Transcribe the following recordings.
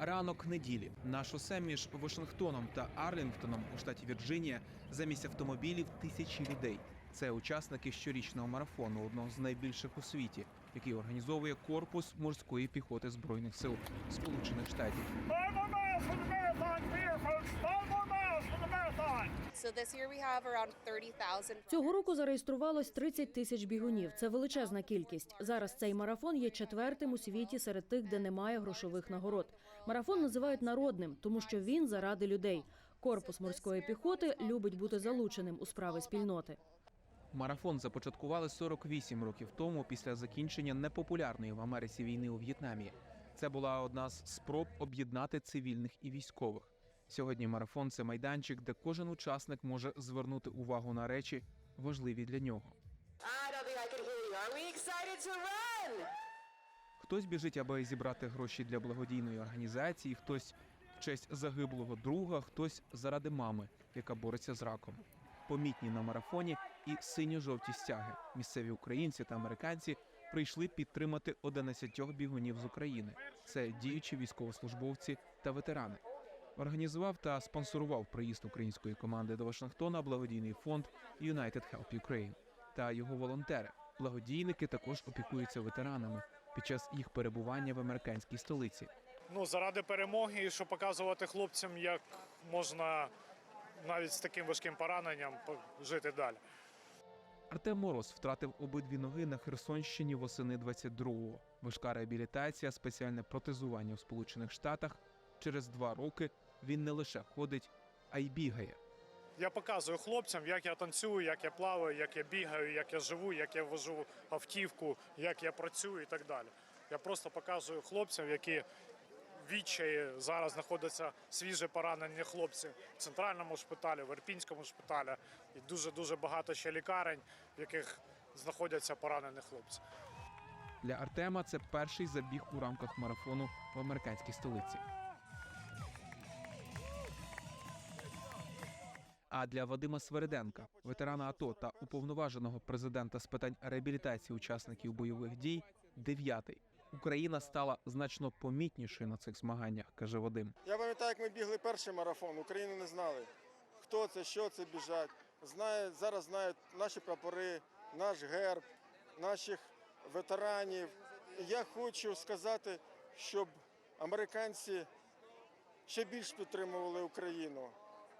Ранок неділі на шосе між Вашингтоном та Арлінгтоном у штаті Вірджинія замість автомобілів тисячі людей. Це учасники щорічного марафону, одного з найбільших у світі, який організовує корпус морської піхоти збройних сил Сполучених Штатів. Five more miles for the marathon here, folks. Five more miles for the marathon. So this year we have around 30,000. Цього року зареєструвалось 30 тисяч бігунів. Це величезна кількість. Зараз цей марафон є четвертим у світі серед тих, де немає грошових нагород. Марафон називають народним, тому що він заради людей. Корпус морської піхоти любить бути залученим у справи спільноти. Марафон започаткували 48 років тому після закінчення непопулярної в Америці війни у В'єтнамі. Це була одна з спроб об'єднати цивільних і військових. Сьогодні марафон це майданчик, де кожен учасник може звернути увагу на речі, важливі для нього. I don't think I can hear you. Are we excited to run? Хтось біжить, аби зібрати гроші для благодійної організації, хтось в честь загиблого друга, хтось заради мами, яка бореться з раком. Помітні на марафоні і синьо-жовті стяги. Місцеві українці та американці прийшли підтримати 11 бігунів з України. Це діючі військовослужбовці та ветерани. Організував та спонсорував приїзд української команди до Вашингтона благодійний фонд United Help Ukraine та його волонтери. Благодійники також опікуються ветеранами під час їх перебування в американській столиці. Ну, заради перемоги, і щоб показувати хлопцям, як можна навіть з таким важким пораненням жити далі. Артем Мороз втратив обидві ноги на Херсонщині восени 22-го. Важка реабілітація, спеціальне протезування в Сполучених Штатах. Через два роки він не лише ходить, а й бігає. Я показую хлопцям, як я танцюю, як я плаваю, як я бігаю, як я живу, як я вожу автівку, як я працюю і так далі. Я просто показую хлопцям, які відчаї зараз знаходяться свіже поранені хлопці в центральному шпиталі, в Ірпінському шпиталі і дуже дуже багато ще лікарень, в яких знаходяться поранені хлопці. Для Артема це перший забіг у рамках марафону в американській столиці. А для Вадима Свериденка, ветерана АТО та уповноваженого президента з питань реабілітації учасників бойових дій, дев'ятий. Україна стала значно помітнішою на цих змаганнях, каже Вадим. Я пам'ятаю, як ми бігли перший марафон, Україну не знали. Хто це, що це біжать. Знає, зараз знають наші прапори, наш герб, наших ветеранів. Я хочу сказати, щоб американці ще більш підтримували Україну.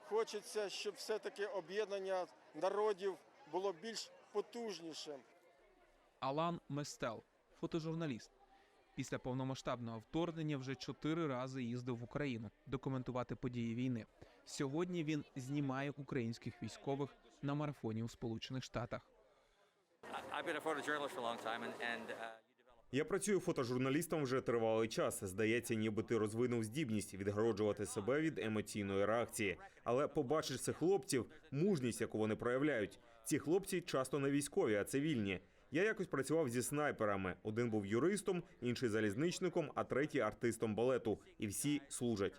Хочеться, щоб все-таки об'єднання народів було більш потужнішим. Алан Местел, фотожурналіст. Після повномасштабного вторгнення вже чотири рази їздив в Україну документувати події війни. Сьогодні він знімає українських військових на марафоні у Сполучених Штатах. Я працюю фотожурналістом вже тривалий час. Здається, ніби ти розвинув здібність відгороджувати себе від емоційної реакції. Але побачиш цих хлопців, мужність, яку вони проявляють. Ці хлопці часто не військові, а цивільні. Я якось працював зі снайперами. Один був юристом, інший залізничником, а третій артистом балету. І всі служать.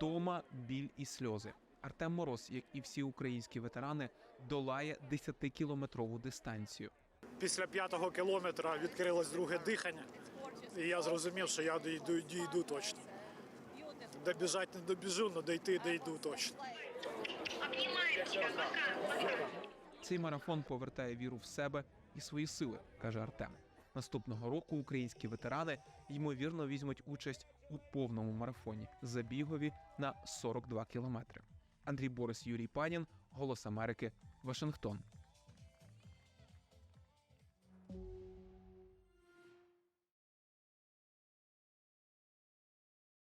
Тома, біль і сльози. Артем Мороз, як і всі українські ветерани, долає 10-кілометрову дистанцію. Після п'ятого кілометра відкрилось друге дихання, і я зрозумів, що я дійду, дійду точно. Добіжати не добіжу, але дійти дійду точно. Цей марафон повертає віру в себе і свої сили, каже Артем. Наступного року українські ветерани ймовірно візьмуть участь у повному марафоні забігові на 42 кілометри. Андрій Борис, Юрій Панін, Голос Америки, Вашингтон.